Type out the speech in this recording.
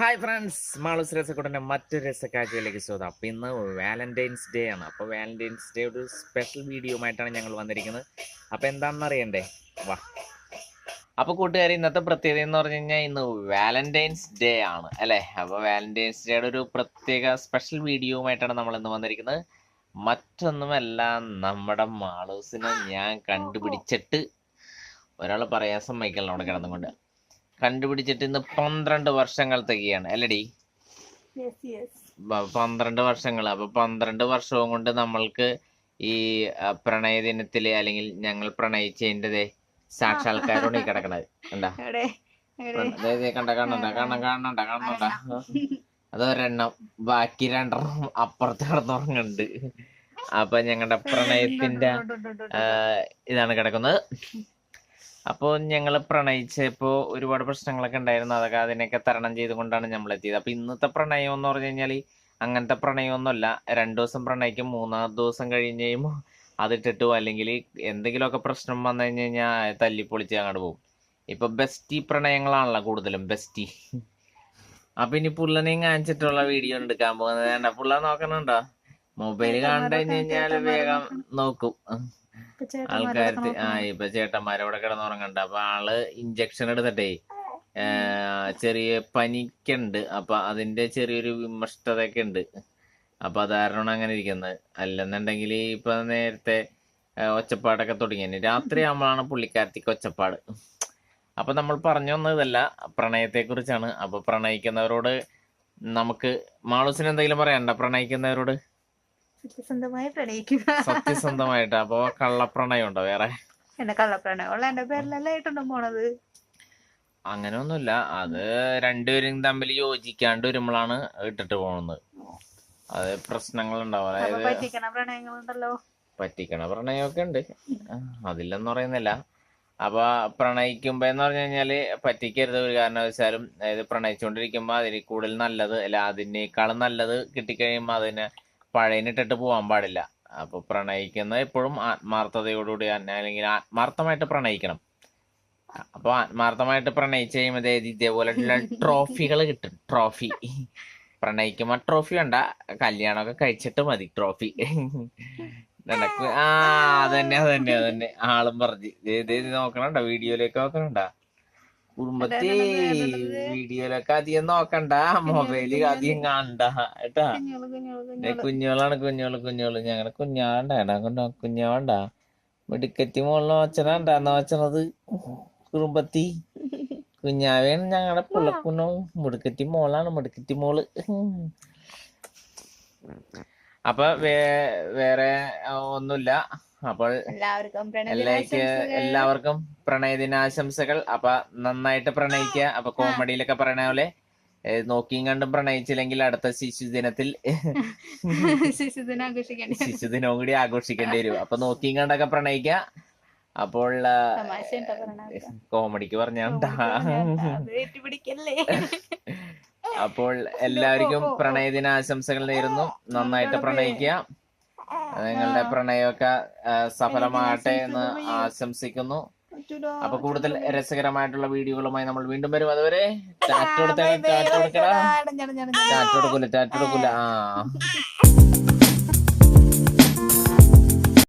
Friends Malu's രസക്കൂടന്റെ മറ്റൊരു രസക്കാഴ്ചയിലേക്ക് സ്വാഗതം. അപ്പം ഇന്ന് വാലന്റൈൻസ് ഡേ ആണ്. അപ്പോൾ വാലന്റൈൻസ് ഡേ ഒരു സ്പെഷ്യൽ വീഡിയോയുമായിട്ടാണ് ഞങ്ങൾ വന്നിരിക്കുന്നത്. അപ്പോൾ എന്താണെന്ന് അറിയണ്ടേ? വാ. അപ്പോൾ കൂട്ടുകാർ ഇന്നത്തെ പ്രത്യേകത എന്ന് പറഞ്ഞു കഴിഞ്ഞാൽ ഇന്ന് വാലന്റൈൻസ് ഡേ ആണ് അല്ലേ? അപ്പോൾ വാലന്റൈൻസ് ഡേയുടെ ഒരു പ്രത്യേക സ്പെഷ്യൽ വീഡിയോയുമായിട്ടാണ് നമ്മൾ ഇന്ന് വന്നിരിക്കുന്നത്. മറ്റൊന്നുമല്ല നമ്മുടെ മാളൂസിനെ ഞാൻ കണ്ടുപിടിച്ചിട്ട് ഒരാൾ പറയാൻ സമ്മതിക്കല്ലോ അവിടെ കിടന്നുകൊണ്ട്. കണ്ടുപിടിച്ചിട്ട് ഇന്ന് പന്ത്രണ്ട് വർഷങ്ങൾ തികയാണ് അല്ലടി പന്ത്രണ്ട് വർഷങ്ങൾ. അപ്പൊ പന്ത്രണ്ട് വർഷവും കൊണ്ട് നമ്മൾക്ക് ഈ പ്രണയ ദിനത്തിൽ അല്ലെങ്കിൽ ഞങ്ങൾ പ്രണയിച്ചതിന്റെതേ സാക്ഷാത്കാരമാണ് ഈ കിടക്കണത്. എന്താ കണ്ട കാണണ്ട കാണണം കാണണ്ട കാണണ്ട അതൊരെണ്ണം ബാക്കി രണ്ടെണ്ണം അപ്പുറത്ത് കിടന്നുറങ്ങുന്നുണ്ട്. അപ്പൊ ഞങ്ങളുടെ പ്രണയത്തിന്റെ ഇതാണ് കിടക്കുന്നത്. അപ്പോൾ ഞങ്ങൾ പ്രണയിച്ചപ്പോൾ ഒരുപാട് പ്രശ്നങ്ങളൊക്കെ ഉണ്ടായിരുന്നു. അതൊക്കെ അതിനൊക്കെ തരണം ചെയ്തുകൊണ്ടാണ് നമ്മൾ എത്തിയത്. അപ്പോൾ ഇന്നത്തെ പ്രണയം എന്ന് പറഞ്ഞു കഴിഞ്ഞാൽ അങ്ങനത്തെ പ്രണയമൊന്നുമല്ല. രണ്ടു ദിവസം പ്രണയിക്കും മൂന്നാം ദിവസം കഴിഞ്ഞ് കഴിയുമ്പോൾ അതിട്ടിട്ടു അല്ലെങ്കിൽ എന്തെങ്കിലുമൊക്കെ പ്രശ്നം വന്നു കഴിഞ്ഞ് കഴിഞ്ഞാൽ തല്ലിപ്പൊളിച്ച് അങ്ങോട്ട് പോകും ഇപ്പൊ ബെസ്റ്റി പ്രണയങ്ങളാണല്ലോ കൂടുതലും. ബെസ്റ്റി. അപ്പൊ ഇനി പുള്ളനെയും കാണിച്ചിട്ടുള്ള വീഡിയോ എടുക്കാൻ പോകുന്നത് പുള്ള നോക്കണുണ്ടോ? മൊബൈൽ കണ്ടു കഴിഞ്ഞ് കഴിഞ്ഞാൽ വേഗം നോക്കും. ആൾക്കാർക്ക് ആ. ഇപ്പൊ ചേട്ടന്മാരവിടെ കിടന്നുറങ്ങണ്ട. അപ്പൊ ആൾ ഇഞ്ചക്ഷൻ എടുത്തിട്ടേ ചെറിയ പനിക്കുണ്ട്. അപ്പൊ അതിന്റെ ചെറിയൊരു വിമഷ്ടതയൊക്കെ ഉണ്ട്. അപ്പൊ അതാരണമാണ് അങ്ങനെ ഇരിക്കുന്നത്. അല്ലെന്നുണ്ടെങ്കിൽ ഇപ്പൊ നേരത്തെ ഒച്ചപ്പാടൊക്കെ തുടങ്ങി. രാത്രി ആകുമ്പോഴാണ് പുള്ളിക്കാരത്തിക്ക് ഒച്ചപ്പാട്. അപ്പൊ നമ്മൾ പറഞ്ഞു വന്നതല്ല പ്രണയത്തെ കുറിച്ചാണ് അപ്പൊ പ്രണയിക്കുന്നവരോട് നമുക്ക് മാളൂസിന് എന്തെങ്കിലും പറയണ്ട പ്രണയിക്കുന്നവരോട്? സത്യസന്ധമായി പ്രണയിക്കുക. സത്യസന്ധമായിട്ട്. അപ്പൊ കള്ളപ്രണയം ഉണ്ടോ വേറെ? എന്നെ കള്ളപ്രണയമുള്ള എന്റെ പേരിലല്ല ഏട്ടുണ്ടോ പോണത്. അങ്ങനെയൊന്നുമില്ല. അത് രണ്ടുപേരും തമ്മിൽ യോജിക്കാണ്ട് വരുമ്പോഴാണ് ഇട്ടിട്ട് പോകുന്നത് അത് പ്രശ്നങ്ങൾ ഉണ്ടാവും അതായത് പറ്റിക്കണ പ്രണയങ്ങളുണ്ടല്ലോ. പറ്റിക്കണ പ്രണയമൊക്കെ ഉണ്ട്. അതില്ലെന്ന് പറയുന്നില്ല. അപ്പൊ പ്രണയിക്കുമ്പോ എന്ന് പറഞ്ഞു കഴിഞ്ഞാൽ പറ്റിക്കരുത്. ഒരു കാരണവശാലും അതായത് പ്രണയിച്ചുകൊണ്ടിരിക്കുമ്പോ അതിൽ കൂടുതൽ നല്ലത് അല്ല അതിനേക്കാളും നല്ലത് കിട്ടിക്കഴിയുമ്പോ അതിനെ പഴയനിട്ടിട്ട് പോവാൻ പാടില്ല. അപ്പൊ പ്രണയിക്കുന്നത് എപ്പോഴും ആത്മാർത്ഥതയോടുകൂടി അല്ലെങ്കിൽ ആത്മാർത്ഥമായിട്ട് പ്രണയിക്കണം. അപ്പൊ ആത്മാർത്ഥമായിട്ട് പ്രണയിച്ച് കഴിയുമ്പോൾ ദേ ഇതേപോലെയുള്ള ട്രോഫികൾ കിട്ടും. ട്രോഫി. പ്രണയിക്കുമ്പോ ട്രോഫി വേണ്ട കല്യാണമൊക്കെ കഴിച്ചിട്ട് മതി ട്രോഫി. നിനക്ക് ആ അതന്നെ അതന്നെ അതന്നെ. ആളും പറഞ്ഞു. നോക്കണണ്ട? വീഡിയോയിലേക്ക് നോക്കണണ്ട? കുടുംബത്തി. വീഡിയോയിലൊക്കെ അധികം നോക്കണ്ട. മൊബൈൽ അധികം കാണണ്ട കേട്ടാ? കുഞ്ഞോളാണ് കുഞ്ഞോൾ കുഞ്ഞോൾ ഞങ്ങളുടെ ഏടാ കൊണ്ട കുഞ്ഞാവണ്ട മിടുക്കത്തി മോളിൽ നോച്ചനാണ്ടാ നോച്ചണത് കുടുംബത്തി കുഞ്ഞാവേണ് ഞങ്ങളുടെ പുള്ളക്കുനോ മിടുക്കത്തി മോളാണ് മിടുക്കത്തി മോൾ. അപ്പൊ വേ- വേറെ ഒന്നുമില്ല. അപ്പോൾ എല്ലാവർക്കും എല്ലാവർക്കും പ്രണയദിനാശംസകൾ. എല്ലാവർക്കും പ്രണയദിനാശംസകൾ. അപ്പൊ നന്നായിട്ട് പ്രണയിക്കുക അപ്പൊ കോമഡിയിലൊക്കെ പറയണ പോലെ നോക്കിയും കണ്ടും പ്രണയിച്ചില്ലെങ്കിൽ അടുത്ത ശിശുദിനത്തിൽ ശിശുദിനവും കൂടി ആഘോഷിക്കേണ്ടി വരും. അപ്പൊ നോക്കിയും കണ്ടൊക്കെ പ്രണയിക്കുക അപ്പോൾ കോമഡിക്ക് പറഞ്ഞാണ്ടാ അപ്പോൾ എല്ലാവർക്കും പ്രണയദിനാശംസകൾ നേരുന്നു. നന്നായിട്ട് പ്രണയിക്കുക നിങ്ങളുടെ പ്രണയമൊക്കെ സഫലമാകട്ടെ എന്ന് ആശംസിക്കുന്നു അപ്പൊ കൂടുതൽ രസകരമായിട്ടുള്ള വീഡിയോകളുമായി നമ്മൾ വീണ്ടും വരും അതുവരെ ടാറ്റ കൊടുത്ത ടാറ്റ കൊടുക്കടാ ടാറ്റ കൊടുക്കൂല ടാറ്റ കൊടുക്കൂല ആ